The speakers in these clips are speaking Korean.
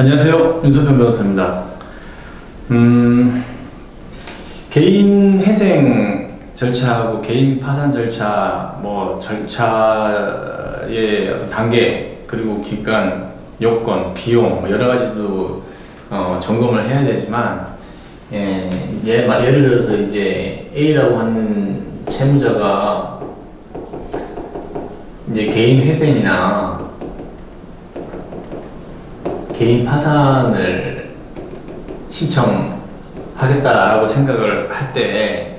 안녕하세요. 윤석현 변호사입니다. 음, 개인 회생 절차하고 개인 파산 절차, 뭐 절차의 어떤 단계, 그리고 기간, 요건, 비용, 뭐 여러 가지도 어, 점검을 해야 되지만, 예, 예, 마- 예를 들어서 이제 A라고 하는 채무자가 이제 개인 회생이나 개인 파산을 신청하겠다라고 생각을 할 때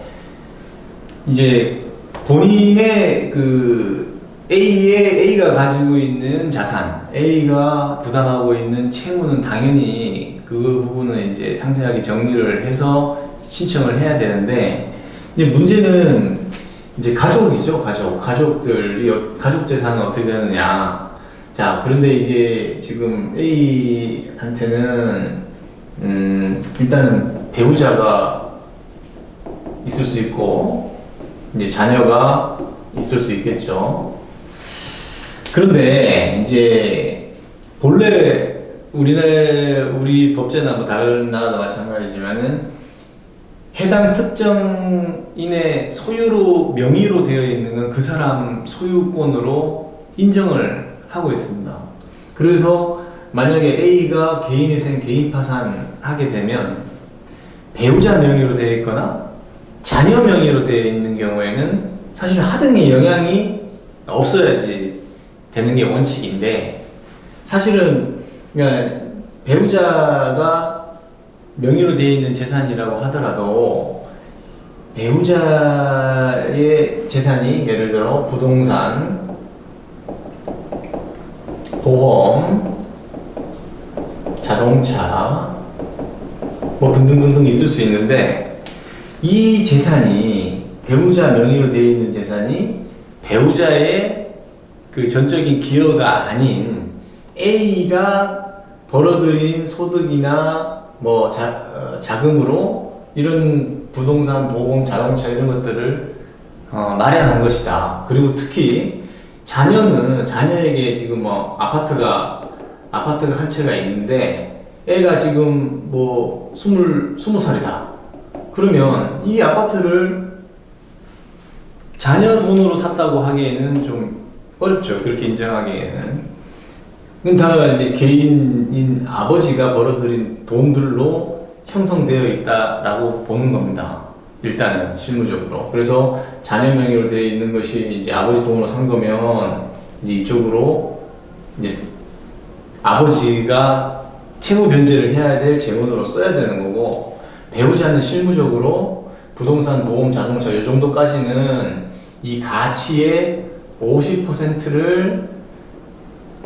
이제 본인의 그 A의 A가 가지고 있는 자산, A가 부담하고 있는 채무는 당연히 그 부분은 이제 상세하게 정리를 해서 신청을 해야 되는데 이제 문제는 이제 가족이죠, 가족. 가족들이 어- 가족 재산은 어떻게 되느냐. 자, 그런데 이게 지금 A한테는 음, 일단은 배우자가 있을 수 있고 이제 자녀가 있을 수 있겠죠. 그런데 이제 본래 우리네 우리 법제나 뭐 다른 나라도 마찬가지지만은 해당 특정인의 소유로 명의로 되어 있는 건그 사람 소유권으로 인정을 하고 있습니다. 그래서 만약에 A가 개인회생, 개인 파산 하게 되면 배우자 명의로 되어 있거나 자녀 명의로 되어 있는 경우에는 사실 하등의 영향이 없어야지 되는 게 원칙인데 사실은 그냥 배우자가 명의로 되어 있는 재산이라고 하더라도 배우자의 재산이 예를 들어 부동산, 보험, 자동차, 뭐 등등등등 있을 수 있는데 이 재산이 배우자 명의로 되어 있는 재산이 배우자의 그 전적인 기여가 아닌 A가 벌어들인 소득이나 뭐 자, 어, 자금으로 이런 부동산, 보험, 자동차 이런 것들을 어, 마련한 것이다. 그리고 특히 자녀는 자녀에게 지금 뭐 아파트가 아파트가 한 채가 있는데 애가 지금 뭐 스물 스무 살이다. 그러면 이 아파트를 자녀 돈으로 샀다고 하기에는 좀 어렵죠. 그렇게 인정하기에는. 다 이제 개인인 아버지가 벌어들인 돈들로 형성되어 있다라고 보는 겁니다. 일단은 실무적으로. 그래서 자녀 명의로 되어 있는 것이 이제 아버지 돈으로 산 거면 이제 이쪽으로 이제 아버지가 채무 변제를 해야 될 재원으로 써야 되는 거고 배우자는 실무적으로 부동산, 보험, 자동차 이 정도까지는 이 가치의 50%를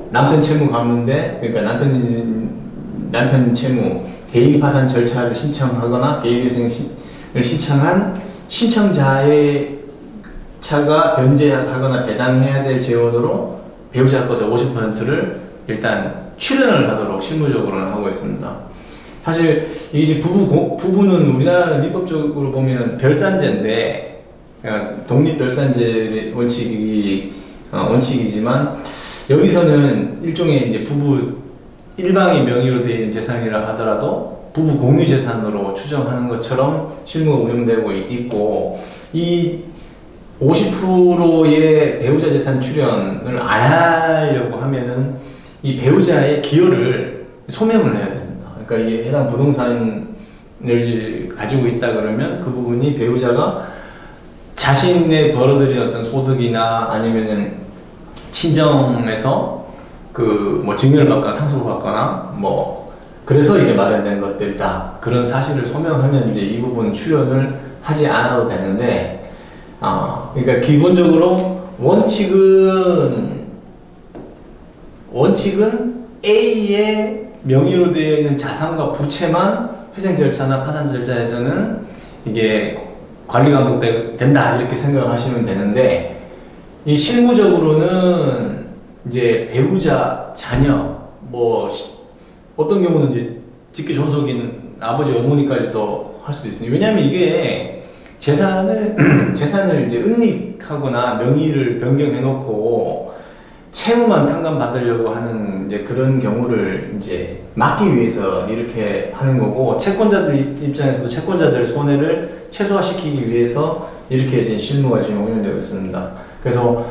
남편 채무 갚는데 그러니까 남편 남편 채무 개인 파산 절차를 신청하거나 개인 회생을 신청한 신청자의 차가 변제하거나 배당해야 될 재원으로 배우자 것의 50%를 일단 출연을 하도록 실무적으로는 하고 있습니다. 사실 이게 부부 고- 부부는 우리나라는 입법적으로 보면 별산제인데 독립 별산제 원칙이 어, 원칙이지만 여기서는 일종의 이제 부부 일방의 명의로 되어 재산이라 하더라도 부부 공유 재산으로 추정하는 것처럼 실무가 운영되고 있- 있고 이 50%의 배우자 재산 출연을 안 하려고 하면은 이 배우자의 기여를 소명을 해야 됩니다. 그러니까 이 해당 부동산을 가지고 있다 그러면 그 부분이 배우자가 자신의 벌어들인 어떤 소득이나 아니면은 친정에서 그 뭐 증여를 받거나 상속을 받거나 뭐 그래서 이게 마련된 것들이다 그런 사실을 소명하면 이제 이 부분 출연을 하지 않아도 되는데 아 그러니까 기본적으로 원칙은 원칙은 A의 명의로 되어 있는 자산과 부채만 회생 절차나 파산 절차에서는 이게 관리 감독된다 이렇게 생각을 하시면 되는데 이 실무적으로는 이제 배우자, 자녀, 뭐 시- 어떤 경우는 이제 직계 존속인 아버지, 어머니까지도 할 수도 있으니 왜냐하면 이게 재산을 재산을 이제 은닉하거나 명의를 변경해 놓고 채무만 탕감 받으려고 하는 이제 그런 경우를 이제 막기 위해서 이렇게 하는 거고 채권자들 입- 입장에서도 채권자들의 손해를 최소화시키기 위해서 이렇게 이제 실무가 지금 운영되고 있습니다. 그래서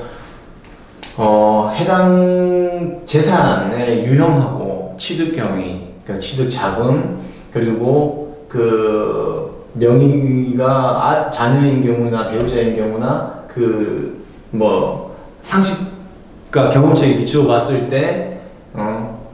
어, 해당 재산의 유형하고 취득 경위, 그러니까 취득 자금, 그리고 그 명의가 아- 자녀인 경우나 배우자인 경우나 그 뭐 상식과 경험치에 비추어 봤을 때, 어,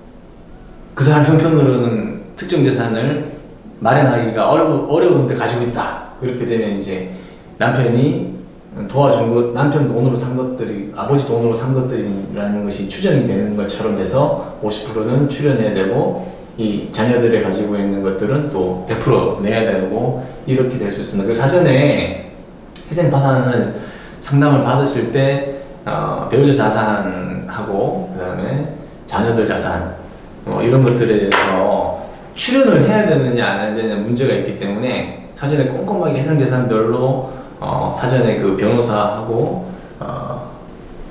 그 사람 형편으로는 특정 재산을 마련하기가 어려, 어려운데 가지고 있다. 그렇게 되면 이제 남편이 도와준 것, 남편 돈으로 산 것들이, 아버지 돈으로 산 것들이라는 것이 추정이 되는 것처럼 돼서 50%는 출연해야 되고, 이 자녀들이 가지고 있는 것들은 또 100% 내야 되고, 이렇게 될 수 있습니다. 그래서 사전에 희생 파산을 상담을 받으실 때, 어, 배우자 자산하고, 그 다음에 자녀들 자산, 어, 이런 것들에 대해서 출연을 해야 되느냐 안 해야 되느냐 문제가 있기 때문에 사전에 꼼꼼하게 해당 재산별로 어, 사전에 그 변호사하고 어,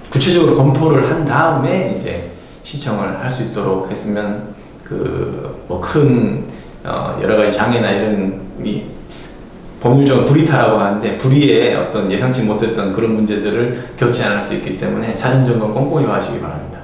구체적으로 검토를 한 다음에 이제 신청을 할 수 있도록 했으면 그 뭐큰 어, 여러 가지 장애나 이런 이 법률적인 불이타라고 하는데 불이에 어떤 예상치 못했던 그런 문제들을 겪지 않을 수 있기 때문에 사전 점검 꼼꼼히 하시기 바랍니다.